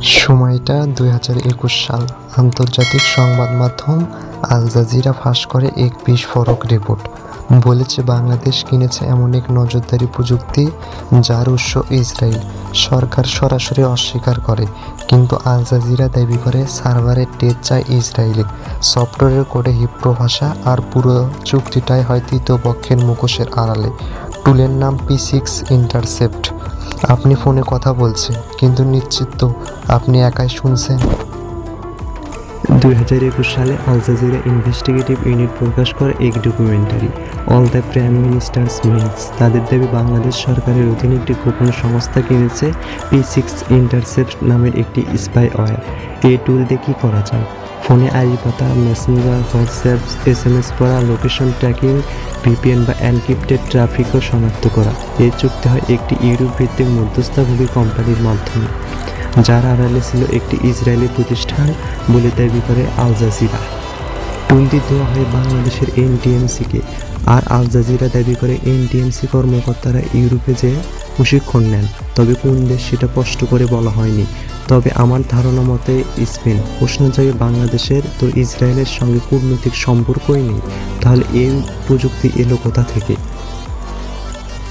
সময়টা দুই হাজার একুশ সাল। আন্তর্জাতিক সংবাদ মাধ্যম আল জাজিরা ফাঁস করে এক বিস্ফোরক রিপোর্ট। বলেছে, বাংলাদেশ কিনেছে এমন এক নজরদারি প্রযুক্তি যার উৎস ইসরায়েল। সরকার সরাসরি অস্বীকার করে, কিন্তু আল জাজিরা দাবি করে সার্ভারের টেট চায় ইসরায়েলে। সফটওয়্যারের কোডে হিব্রু ভাষা আর পুরো চুক্তিটাই হয় তৃতীয় পক্ষের মুখোশের আড়ালে। টুলের নাম পি সিক্স ইন্টারসেপ্ট। আপনি ফোনে কথা বলছেন, কিন্তু নিশ্চিত তো আপনি একাই শুনছেন। দুই হাজার একুশ সালে আল জাজিরা ইনভেস্টিগেটিভ ইউনিট প্রকাশ করে এক documentary, all the prime minister's mills. তাদের দাবি, বাংলাদেশ সরকারের অধীনে একটি গোপন সংস্থা কিনেছে পি সিক্স ইন্টারসেপ্ট নামের একটি স্পাই ওয়্যার এই টুল দিয়ে কী করা যায়? ফোনে আইডি পাতা, messenger, WhatsApp S M S পড়া, লোকেশন ট্র্যাকিং, ভিপিএন বা এনক্রিপ্টেড ট্রাফিকও শনাক্ত করা। এই চুক্তি হয় একটি ইউরোপ ভিত্তিক মধ্যস্থভোগী কোম্পানির মাধ্যমে, যার আড়ালে ছিল একটি ইসরায়েলি প্রতিষ্ঠান, বলে দাবি করে আল জাজিরা। টুলটি দেওয়া হয় বাংলাদেশের এনটিএমসিকে। আর আল জাজিরা দাবি করে, এনটিএমসি কর্মকর্তারা ইউরোপে যেয়ে প্রশিক্ষণ নেন, তবে কোন দেশ সেটা স্পষ্ট করে বলা হয়নি। তবে আমার ধারণা মতে স্পেন। প্রশ্ন যায়, বাংলাদেশের তো ইসরায়েলের সঙ্গে কূটনৈতিক সম্পর্কই নেই, তাহলে এই প্রযুক্তি এলো কোথা থেকে?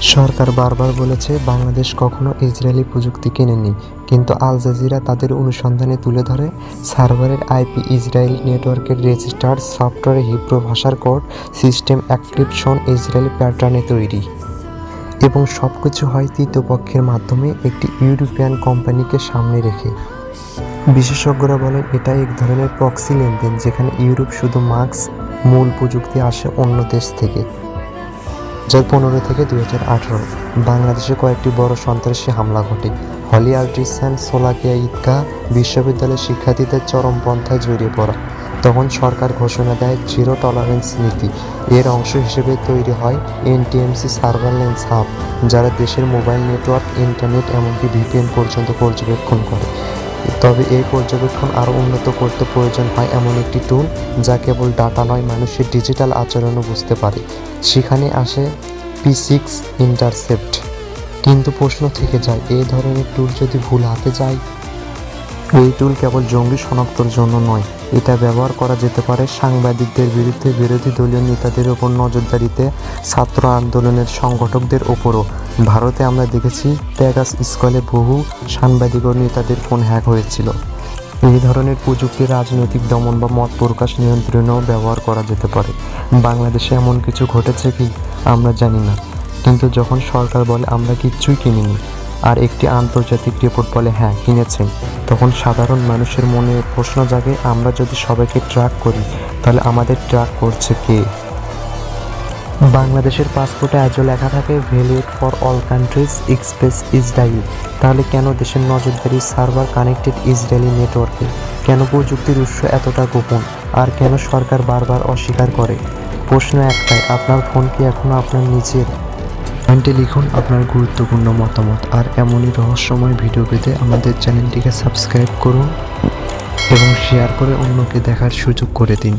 সরকার বারবার বলেছে, বাংলাদেশ কখনো ইসরায়েলি প্রযুক্তি কেনেনি। কিন্তু আল জাজিরা তাদের অনুসন্ধানে তুলে ধরে, সার্ভারের আইপি ইসরায়েল নেটওয়ার্কের রেজিস্টার্ড সফটওয়্যার হিব্রু ভাষার কোড, সিস্টেম অ্যাক্রিপশন ইসরায়েলি প্যাটার্নে তৈরি। এবং সব কিছু হয় তৃতীয় পক্ষের মাধ্যমে একটি ইউরোপিয়ান কোম্পানিকে সামনে রেখে। বিশেষজ্ঞরা বলেন এটা এক ধরনের প্রক্সি লেনদেন যেখানে ইউরোপ শুধু মার্কস মূল প্রযুক্তি আসে অন্য দেশ থেকে। হাজার পনেরো থেকে দুই হাজার আঠারো, বাংলাদেশে কয়েকটি বড় সন্ত্রাসী হামলা ঘটে। হলি আর্টিসান সোলাকিয়া ঈদগাহ বিশ্ববিদ্যালয়ের শিক্ষার্থীদের চরমপন্থায় জড়িয়ে পড়া। তখন সরকার ঘোষণা দেয়, জিরো টলারেন্স নীতি। এর অংশ হিসেবে তৈরি হয় এনটিএমসি সার্ভারলেন্স হাব, যারা দেশের মোবাইল নেটওয়ার্ক, ইন্টারনেট, এমনকি ভিপিএন পর্যন্ত পর্যবেক্ষণ করে। তবে এই পর্যবেক্ষণ আরও উন্নত করতে প্রয়োজন হয় এমন একটি টুল যা কেবল ডাটা নয়, মানুষের ডিজিটাল আচরণও বুঝতে পারে। সেখানে আসে পি সিক্স ইন্টারসেপ্ট কিন্তু প্রশ্ন থেকে যায় এই ধরনের টুল যদি ভুল হাতে যায় এই টুল কেবল জঙ্গি শনাক্তর জন্য নয়, এটা ব্যবহার করা যেতে পারে সাংবাদিকদের বিরুদ্ধে বিরোধী দলীয় নেতাদের ওপর নজরদারিতে, ছাত্র আন্দোলনের সংগঠকদের ওপরও। ভারতে আমরা দেখেছি প্যাগাস স্কলে বহু সাংবাদিক ও নেতাদের ফোন হ্যাক হয়েছিল। এই ধরনের প্রযুক্তি রাজনৈতিক দমন বা মত প্রকাশ নিয়ন্ত্রণেও ব্যবহার করা যেতে পারে। বাংলাদেশে এমন কিছু ঘটেছে কি আমরা জানি না, কিন্তু যখন সরকার বলে, আমরা কিচ্ছুই কিনিনি আর একটি আন্তর্জাতিক রিপোর্ট বলে হ্যাঁ কিনেছেন তখন সাধারণ মানুষের মনে প্রশ্ন জাগে, আমরা যদি সবাইকে ট্র্যাক করি, তাহলে আমাদের ট্র্যাক করছে কে? বাংলাদেশের পাসপোর্টে আজও লেখা থাকে valid for all countries except Israel তাহলে কেন দেশের নজরদারি সার্ভার কানেক্টেড ইসরায়েলি নেটওয়ার্কে? কেন প্রযুক্তির উৎস এতটা গোপন? আর কেন সরকার বারবার অস্বীকার করে? প্রশ্ন একটাই, আপনার ফোন কি এখনও আপনার নিজের কমেন্টে লিখুন আপনার গুরুত্বপূর্ণ মতামত। আর এমনই রহস্যময় ভিডিও পেতে আমাদের চ্যানেলটিকে সাবস্ক্রাইব করুন এবং শেয়ার করে অন্যকে দেখার সুযোগ করে দিন।